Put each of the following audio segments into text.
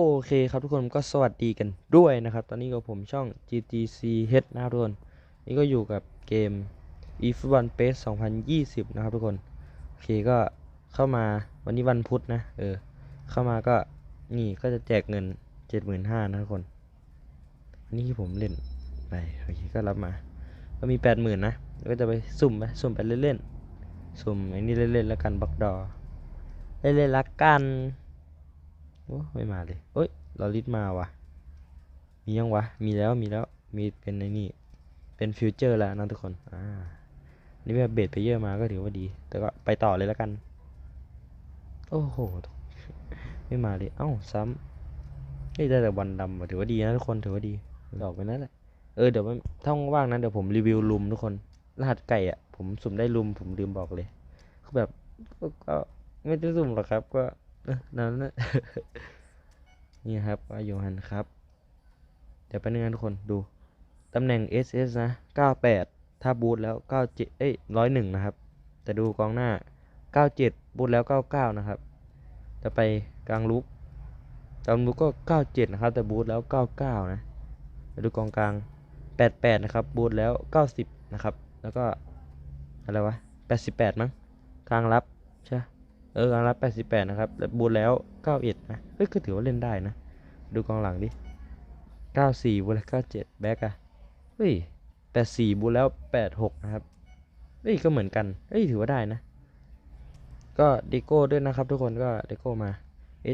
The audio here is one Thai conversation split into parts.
โอเคครับทุกคนก็สวัสดีกันด้วยนะครับ ตอนนี้กับผมช่อง GTC H นะครับทุกคน นี่ก็อยู่กับเกม eFootball PES 2020 นะครับทุกคน โอเคก็เข้ามาวันนี้วันพุธนะ เออ เข้ามาก็นี่ก็จะแจกเงิน 75,000นะทุกคน อันนี้ที่ผมเล่นไปโอเคก็รับมา ก็มี 80,000 นะ ก็จะไปสุ่มไปสุ่มไปเล่นๆ สุ่มอ้นี่เล่นๆแล้วกันบล็อกดอเล่นๆและกัน โอ้ไม่มาเลยเอ้ยลอริสมาว่ะมียังวะ มีแล้วมีแล้วมีเป็นในนี่ เป็นฟิวเจอร์แล้วนะทุกคน อ่า นี่แบบเบสไปเยอะมาก็ถือว่าดี แต่ก็ไปต่อเลยแล้วกัน โอ้โห ไม่มาเลย เอ้า ซ้ำไม่ได้แต่วันดำว่ถือว่าดีนะทุกคนถือว่าดีดอกไปนั่นแหละ เออเดี๋ยวมันถ้าว่างๆนะเดี๋ยวผมรีวิวลุมทุกคน รหัสไก่อะ ผมสุ่มได้ลุมผมลืมบอกเลยคือแบบก็ไม่ได้สุ่มหรอกครับก็ นั่นนี่ครับอายุหันครับ เดี๋ยวไปนึงนะทุกคนดู ตำแหน่ง SS นะ 98 ถ้าบูทแล้ว 97 เอ้ย 101 นะครับ แต่ดูกองหน้า 97 บูทแล้ว 99 นะครับ จะไปกลางลุกกลางลุกก็ 97 นะครับ แต่บูทแล้ว 99 นะดูกองกลาง 88 นะครับ บูทแล้ว 90 นะครับ แล้วก็ อะไรวะ 88 มั้ง กลางรับใช่ เออกลางรับ88นะครับแล้วบูทแล้ว91นะเฮ้ยก็ถือว่าเล่นได้นะ ดูกองหลังดิ94บูทแล้ว97แบ็กอะเฮ้ย84บูทแล้ว86นะครับเฮ้ยก็เหมือนกันเฮ้ยถือว่าได้นะ ก็ดิโก้ด้วยนะครับ ทุกคนก็ดิโก้มา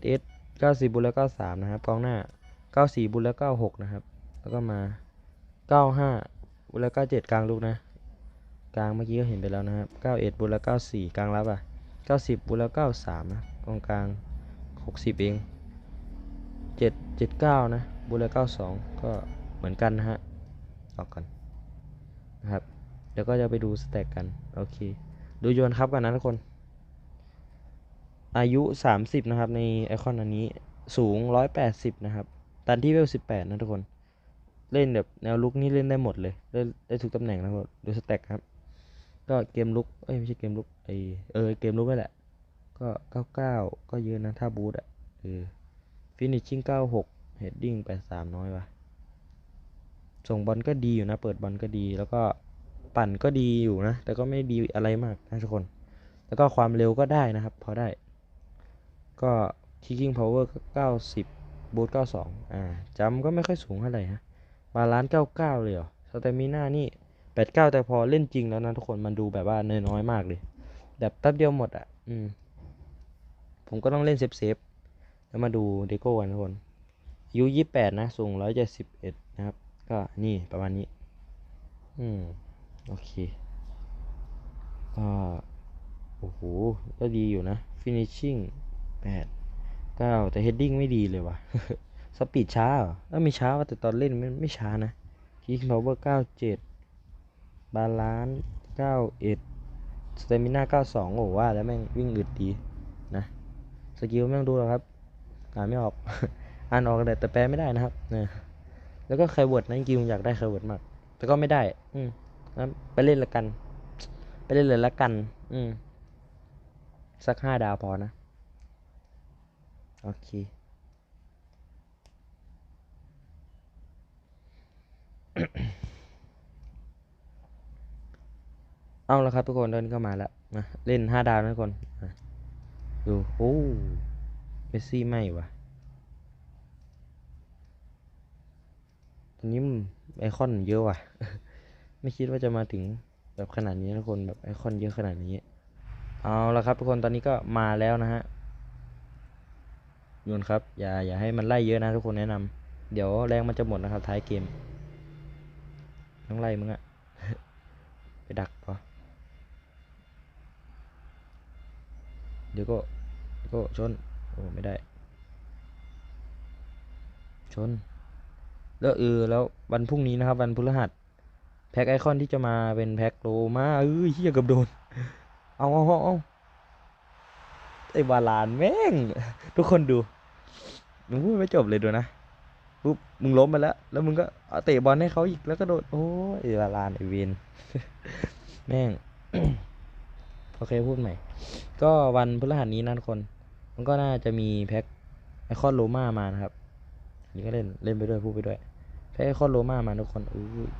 SS 94บูทแล้ว93นะครับกองหน้า94บูทแล้ว96นะครับ แล้วก็มา95บูทแล้ว97กลางลูกนะกลางเมื่อกี้ก็เห็นไปแล้วนะครับ91บูทแล้ว94กลางรับอะ 90บูทแล้ว93 นะกองกลาง 60 เอง 7 79 นะบูทแล้ว92 ก็เหมือนกันนะฮะ ออกกันนะครับ เดี๋ยวก็จะไปดูสแต็กกัน โอเค ดูโยนครับกันนะทุกคน อายุ 30 นะครับ ในไอคอนอันนี้ สูง 180 นะครับ ตันที่เวล 18 นะทุกคน เล่นแบบแนวลุกนี่เล่นได้หมดเลยเล่นได้ทุกตำแหน่งนะครับดูสแต็กครับ ก็เกมลุกเอ้ยไม่ใช่เกมลุกไอเออเกมลุกนั่นแหละ ก็99ก็เยอะนะถ้าบูทอะเออฟินิชชิ่ง96เฮดดิ้ง83น้อยว่ะส่งบอลก็ดีอยู่นะ เปิดบอลก็ดีแล้วก็ปั่นก็ดีอยู่นะ แต่ก็ไม่ดีอะไรมากนะทุกคน แล้วก็ความเร็วก็ได้นะครับ พอได้ ก็ kicking power ก็90บูท92อ่าจัมก็ไม่ค่อยสูงเท่าไหร่ฮะบาลานซ์99เลยเหรอสเตมิน่านี่ 89แต่พอเล่นจริงแล้วนะทุกคนมันดูแบบว่าเนยน้อยมากเลย แบบแป๊บเดียวหมดอะ อืม ผมก็ต้องเล่นเซฟเซฟแล้วมาดูเดโก้กันทุกคนอายุ28นะ สูง171นะครับ ก็นี่ประมาณนี้ อืม โอเคก็โอ้โห ก็ดีอยู่นะ finishing 8 9แต่ heading ไม่ดีเลยว่ะ สปีดช้าเอเอไม่ช้าว่ะแต่ตอนเล่นไม่ไม่ช้านะ kick power 97 บาลานซ์91สเตมิน่า92โอ้ว่าแล้วแม่งวิ่งอึดดีนะสกิลแม่งดูแล้วครับอ่านไม่ออก อ่านออกแต่แต่แปลไม่ได้นะครับนี่ยแล้วก็ไคเวิร์ดนะจริงๆอยากได้ไคเวิร์ดมาก แต่ก็ไม่ได้ อืมงั้นไปเล่นละกัน ไปเล่นเลยละกัน อืมสักห้าดาวพอนะ โอเค เอาละครับทุกคนเดินเข้ามาแล้วนะเล่นห้าดาวนะทุกคนดูโอ้เมสซี่ไม่วะตอนนี้ไอคอนเยอะว่ะ ไม่คิดว่าจะมาถึงแบบขนาดนี้นะทุกคนแบบไอคอนเยอะขนาดนี้ เอาละครับทุกคนตอนนี้ก็มาแล้วนะฮะโยนครับ อย่าอย่าให้มันไล่เยอะนะทุกคนแนะนำเดี๋ยวแรงมันจะหมดนะครับท้ายเกมต้องไล่มึงอะไปดักปะ เดี๋ยวก็เดี๋ยวก็ชน โอ้ ไม่ได้ ชน แล้วเออแล้ววันพรุ่งนี้นะครับ วันพฤหัส แพ็คไอคอนที่จะมาเป็นแพ็คโลมาเอ้ยเฮียกับโดน เอาเอาเอาเอาไอบาลานแม่ง ทุกคนดู มึงพูดไม่จบเลยดูนะปุ๊บมึงล้มไปแล้ว แล้วมึงก็เตะบอลให้เขาอีกแล้วก็โดดโอ้ยไอ้บาลานไอเวนแม่ง โอเคพูดใหม่ ก็วันพฤหัสนี้นะทุกคน มันก็น่าจะมีแพ็คไอคอนโรมามานะครับ นี่ก็เล่นเล่นไปด้วยพูดไปด้วย แพ้ไอคอนโรมามาทุกคนอู้ย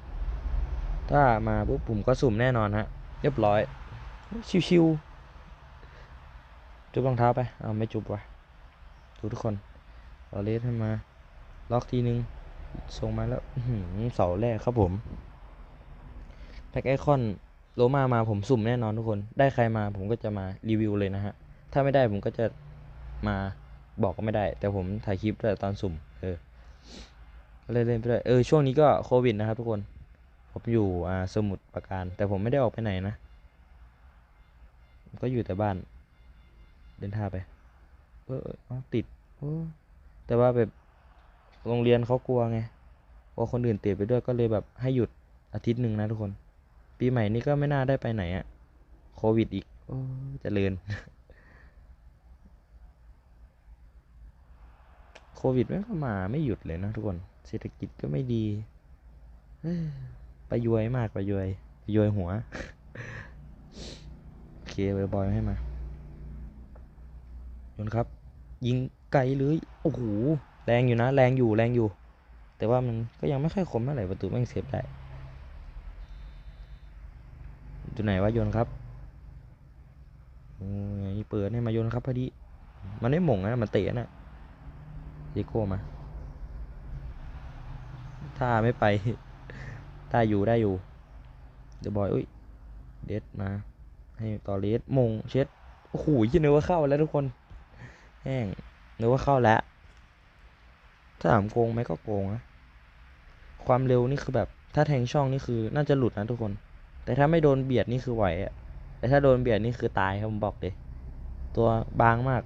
ถ้ามาปุ๊บผมก็สุ่มแน่นอนฮะ เรียบร้อย ชิวๆ จุบรองเท้าไป เอาไม่จุบวะดูทุกคนรอเลสให้มา ล็อกทีนึง ส่งมาแล้วเสาแรกครับผม แพ็กไอคอน โลมามาผมสุ่มแน่นอนทุกคน ได้ใครมาผมก็จะมารีวิวเลยนะฮะ ถ้าไม่ได้ผมก็จะมาบอกก็ไม่ได้ แต่ผมถ่ายคลิปแต่ตอนสุ่ม เออเล่นเล่นไปด้วยเออช่วงนี้ก็โควิดนะครับทุกคน ผมอยู่อ่าสมุทรปราการ แต่ผมไม่ได้ออกไปไหนนะ ก็อยู่แต่บ้าน เดินทางไป เออเออติดโอ้แต่ว่าแบบโรงเรียนเขากลัวไงกลัวคนอื่นติดไปด้วยก็เลยแบบให้หยุดอาทิตย์หนึ่งนะทุกคน ปีใหม่นี้ก็ไม่น่าได้ไปไหนอะโควิดอีก โอ้เจริญโควิดแม่งก็มาไม่หยุดเลยนะทุกคน เศรษฐกิจก็ไม่ดีเอ้ยประยวยมากประยวยประยวยหัว โอเคบอร์บอยให้มาโยนครับ ยิงไกลเลยโอ้โห แรงอยู่นะ แรงอยู่ แรงอยู่ แต่ว่ามันก็ยังไม่ค่อยคมเท่าไหร่ประตูแม่งเซฟได้ อยู่ไหนวะโยนครับโอ้ยเปิดให้มาโยนครับพอดี มันไม่หม่งนะมันเตะนะเดโก้มา ถ้าไม่ไป ถ้าอยู่ได้อยู่ เดี๋ยวบอยอุ้ย เดดมา ให้ต่อเลสมงเช็ด โอ้โหยินนึกว่าเข้าแล้วทุกคน แห้งนึกว่าเข้าแล้ว ถ้าถามโกงไหมก็โกงนะ ความเร็วนี่คือแบบ ถ้าแทงช่องนี่คือน่าจะหลุดนะทุกคน แต่ถ้าไม่โดนเบียดนี่คือไหวอะแต่ถ้าโดนเบียดนี่คือตายครับผมบอกเลยตัวบางมาก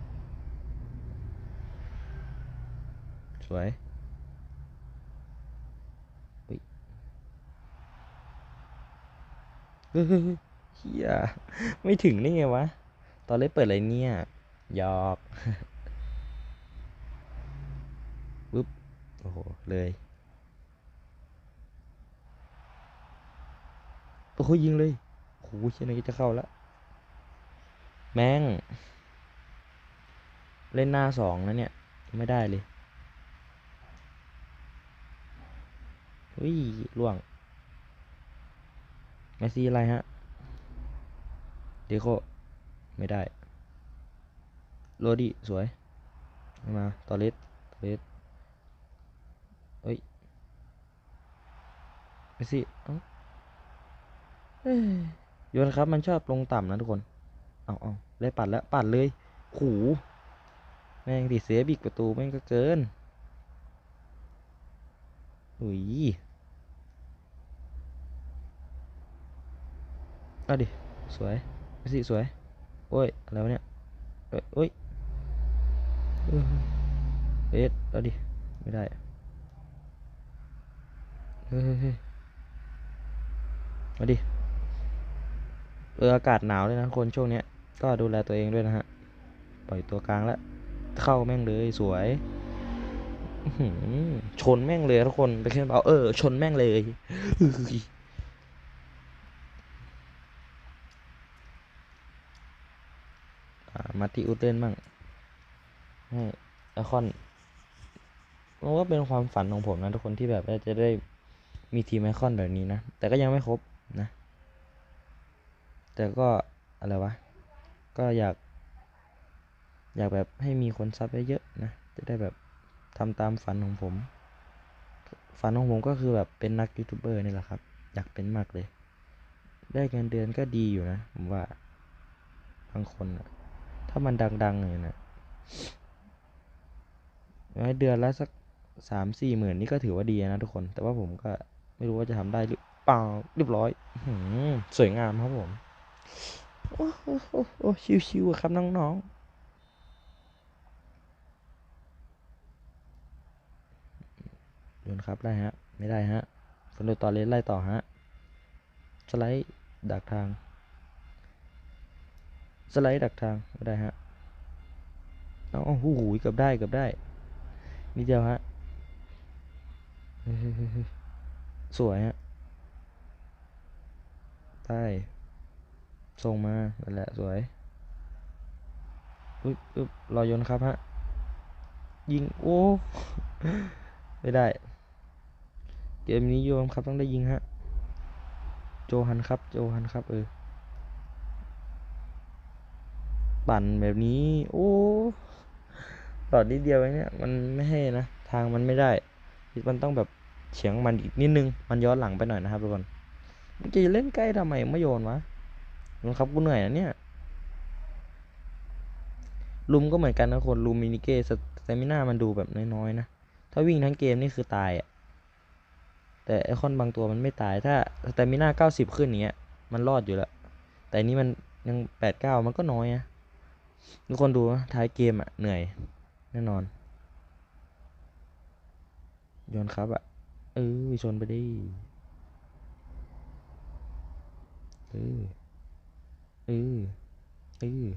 สวยเฮียไม่ถึงได้ไงวะ ตอนเล่นเปิดอะไรเนี่ยหยอกปึ๊บโอ้โห เลย โอ้โหยิงเลยโอ้โหเชนนี้จะเข้าแล้วแม่ง เล่นหน้าสองนะเนี่ย ไม่ได้เลยเฮ้ยล่วงเมสซี่อะไรฮะเดโคไม่ได้ โรดี้สวย มา ตอเลสตอเลสเฮ้ยเมสซี่ โยนครับ มันชอบลงต่ำนะทุกคน เอาเอาได้ปัดแล้ว ปัดเลย หูแม่งดิเสียบิกประตูแม่งก็เกินอุ้ยเอาดิ สวยสซี่สวย โอ้ย อะไรวะเนี่ยเอ้ยโอ้ยเอ็ดเอาดิ ไม่ได้ เฮ้ยมาดิ เอออากาศหนาวเลยนะคนช่วงเนี้ย ก็ดูแลตัวเองด้วยนะฮะ ปล่อยตัวกลางแล้ว เข้าแม่งเลยสวยชนแม่งเลยทุกคนไปแค่เอาเออ ชนแม่งเลยมาติอุเลนบ้างให้ไอคอนมันก็เป็นความฝันของผมนะทุกคนที่แบบจะได้มีทีมไอคอนแบบนี้นะ แต่ก็ยังไม่ครบนะ แต่ก็อะไรวะ ก็อยาก อยากแบบให้มีคนซับเยอะๆนะ จะได้แบบทำตามฝันของผม ฝันของผมก็คือแบบเป็นนักยูทูบเบอร์นี่แหละครับ อยากเป็นมากเลย ได้เงินเดือนก็ดีอยู่นะ ผมว่าบางคนอะถ้ามันดังๆเลยนะไว้เดือนละสักสามสี่หมื่นนี่ก็ถือว่าดีนะทุกคน แต่ว่าผมก็ไม่รู้ว่าจะทำได้หรือเปล่าเรียบร้อยอสวยงามครับผม โอ้โหโอ้ชิวๆอะครับน้องๆโยนครับได้ฮะ ไม่ได้ฮะคนดูต่อเลนไล่ต่อฮะ สไลด์ดักทาง สไลด์ดักทางไม่ได้ฮะเอาเอาหูหูเกือบได้เกือบได้นิดเดียวฮะสวยฮะได้ ส่งมานั่นแหละสวยอุ๊ยอุ๊บรอยนครับฮะ ยิง โอ้ ไม่ได้ เกมนี้โยมครับต้องได้ยิงฮะ โจฮันครับ โจฮันครับ เออ ปั่นแบบนี้ โอ้หลอดนิดเดียวเองเนี่ย มันไม่ให้นะ ทางมันไม่ได้ มันต้องแบบเฉียงมันอีกนิดนึง มันย้อนหลังไปหน่อยนะครับทุกคนมันจะเล่นใกล้ทำไมไม่โยนวะ มันครับกูเหนื่อยนะเนี่ยลุมก็เหมือนกันนะคนลุมมินิเกสเตมิน่ามันดูแบบน้อยๆนะ ถ้าวิ่งทั้งเกมนี่คือตายอะ่ะ แต่ไอคอนบางตัวมันไม่ตาย ถ้าสเตมิน่าเก้าสิบขึ้นอย่างเงี้ย มันรอดอยู่แล้ว แต่นี้มันยังแปดเก้ามันก็น้อยอะทุกคนดูนะท้ายเกมอะ่ะ เหนื่อย แน่นอนโยนครับอะ่ะ เออชนไปดิเออ เออเออ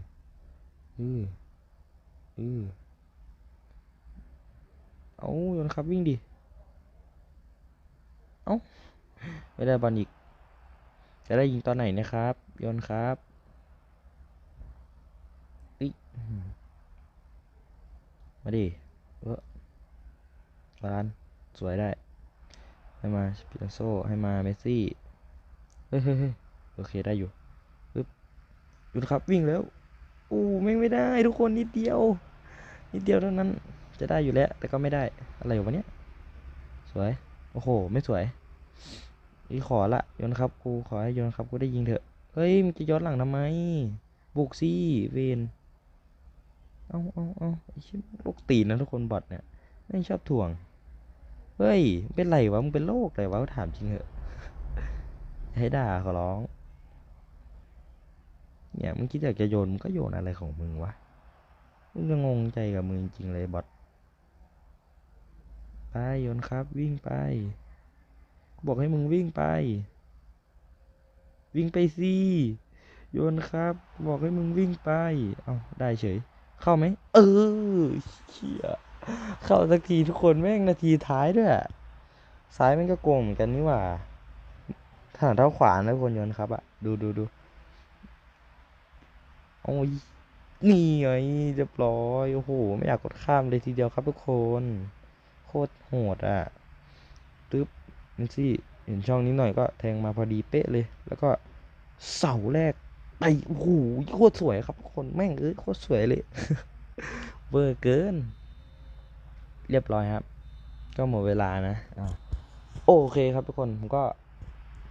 เออเออเอาโยนครับวิ่งดิ เอาไม่ได้บอลอีก จะได้ยิงตอนไหนนะครับ โยนครับอิมาดิเออร้านสวยได้ ให้มาสปิโนโซให้มาเมสซี่ เฮ้ยเฮ้ยโอเคได้อยู่ หยุดครับวิ่งแล้วอู้ไม่ไม่ได้ ทุกคนนิดเดียว นิดเดียวเท่านั้นจะได้อยู่แล้ว แต่ก็ไม่ได้อะไรวะเนี่ยสวย โอ้โห ไม่สวยอีขอละโยนครับกูขอให้โยนครับกูได้ยิงเถอะเฮ้ยมึงจะย้อนหลังทำไม บุกซี่เวนเอาเอาเอาไอ้เหี้ยลูกตีนนะทุกคนบอทเนี่ยไม่ชอบถ่วงเฮ้ยเป็นไรวะมึงเป็นโรคอะไรวะถามจริงเหอะให้ด่าขอร้อง เนี่ยมึงคิดอยากจะโยนมึงก็โยนอะไรของมึงวะมึงจะงงใจกับมึงจริงเลยบอทไปโยนครับ วิ่งไปบอกให้มึงวิ่งไป วิ่งไปสิโยนครับ บอกให้มึงวิ่งไป เอาได้เฉย เข้าไหมเออเชี่ยเข้าสักทีทุกคนแม่งนาทีท้ายด้วยอะซ้ายแม่งก็โกงเหมือนกันนี่หว่าถนัดเท้าขวานะทุกคนโยนครับอะดูดูดู โอ้ยนี่ไงเรียบร้อยโอ้โหไม่อยากกดข้ามเลยทีเดียวครับทุกคน โคตรโหดอะตึ๊บนี่สิเห็นช่องนี้หน่อยก็แทงมาพอดีเป๊ะเลย แล้วก็เสาแรกไปโอ้โหโคตรสวยครับทุกคนแม่งเอ้ยโคตรสวยเลยเวอร์เกิน เรียบร้อยครับ ก็หมดเวลานะโอเคครับทุกคนผมก็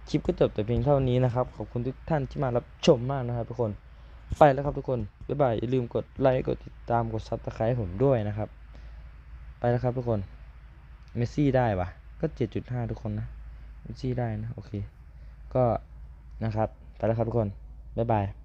คลิปก็จบแต่เพียงเท่านี้นะครับ ขอบคุณทุกท่านที่มารับชมมากนะครับทุกคน ไปแล้วครับทุกคน บ๊ายบาย อย่าลืมกดไลค์ กดติดตาม กดซับสไครต์ผมด้วยนะครับ ไปแล้วครับทุกคน เมสซี่ได้ปะก็เจ็ดจุดห้าทุกคนนะ เมสซี่ได้นะ โอเค ก็นะครับ ไปแล้วครับทุกคน บ๊ายบาย